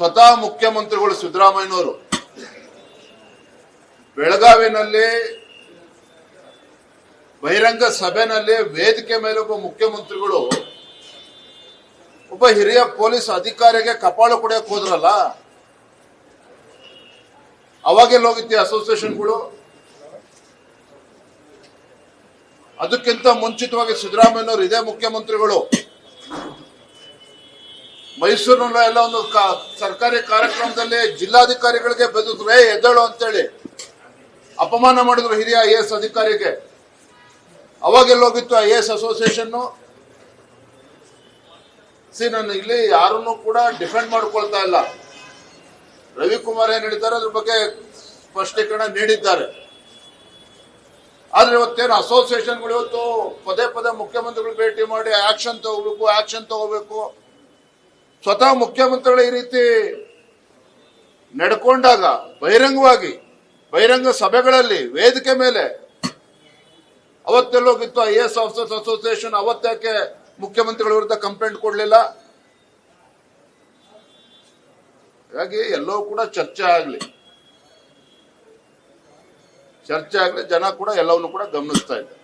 ಸ್ವತಃ ಮುಖ್ಯಮಂತ್ರಿಗಳು ಸಿದ್ದರಾಮಯ್ಯನವರು. ಬೆಳಗಾವಿನಲ್ಲಿ, ಬಹಿರಂಗ ಸಭೆನಲ್ಲಿ ವೇದಿಕೆ ಮೇಲೆ ಒಬ್ಬ ಮುಖ್ಯಮಂತ್ರಿಗಳು, ಒಬ್ಬ ಹಿರಿಯ ಪೊಲೀಸ್ ಅಧಿಕಾರಿಗೆ ಕಪಾಳು ಕೊಡಕ್ ಹೋದ್ರಲ್ಲ? ಅವಾಗೆಲ್ಲ ಹೋಗಿದ್ದೆ ಅಸೋಸಿಯೇಷನ್ಗಳು? ಅದಕ್ಕಿಂತ ಮುಂಚಿತವಾಗಿ ಸಿದ್ದರಾಮಯ್ಯನವರು ಇದೇ ಮುಖ್ಯಮಂತ್ರಿಗಳು. ಮೈಸೂರಿನಲ್ಲ ಎಲ್ಲ ಒಂದು ಸರ್ಕಾರಿ ಕಾರ್ಯಕ್ರಮದಲ್ಲಿ ಜಿಲ್ಲಾಧಿಕಾರಿಗಳಿಗೆ ಬೆದರಿದ್ರೆ ಎದ್ದಳು ಅಂತೇಳಿ ಅಪಮಾನ ಮಾಡಿದ್ರು ಹಿರಿಯ ಐ ಎಸ್ ಅಧಿಕಾರಿಗೆ. ಅವಾಗೆಲ್ಲ ಹೋಗಿತ್ತು ಐ ಎಸ್ ಅಸೋಸಿಯೇಷನ್. ಸಿ, ನಾನು ಇಲ್ಲಿ ಯಾರನ್ನು ಕೂಡ ಡಿಫೆಂಡ್ ಮಾಡ್ಕೊಳ್ತಾ ಇಲ್ಲ. ರವಿಕುಮಾರ್ ಏನ್ ಹೇಳಿದ್ದಾರೆ, ಅದ್ರ ಬಗ್ಗೆ ಸ್ಪಷ್ಟೀಕರಣ ನೀಡಿದ್ದಾರೆ. ಆದ್ರೆ ಇವತ್ತೇನು ಅಸೋಸಿಯೇಷನ್ಗಳು ಇವತ್ತು ಪದೇ ಪದೇ ಮುಖ್ಯಮಂತ್ರಿಗಳು ಭೇಟಿ ಮಾಡಿ ಆಕ್ಷನ್ ತಗೋಬೇಕು ಆಕ್ಷನ್ ತಗೋಬೇಕು. ಸ್ವತಃ ಮುಖ್ಯಮಂತ್ರಿಗಳು ಈ ರೀತಿ ನಡ್ಕೊಂಡಾಗ ಬಹಿರಂಗವಾಗಿ, ಬಹಿರಂಗ ಸಭೆಗಳಲ್ಲಿ ವೇದಿಕೆ ಮೇಲೆ ಅವತ್ತೆಲ್ಲೋಗಿತ್ತು ಐ ಎಸ್ ಆಫೀಸರ್ಸ್ ಅಸೋಸಿಯೇಷನ್ ಅವತ್ತ್ಯಾಕೆ ಮುಖ್ಯಮಂತ್ರಿಗಳ ವಿರುದ್ಧ ಕಂಪ್ಲೇಂಟ್ ಕೊಡಲಿಲ್ಲ? ಹಾಗಾಗಿ ಎಲ್ಲವೂ ಕೂಡ ಚರ್ಚೆ ಆಗಲಿ. ಚರ್ಚೆ ಆಗಲಿ, ಜನ ಕೂಡ ಎಲ್ಲವನ್ನು ಕೂಡ ಗಮನಿಸ್ತಾ ಇದ್ದಾರೆ.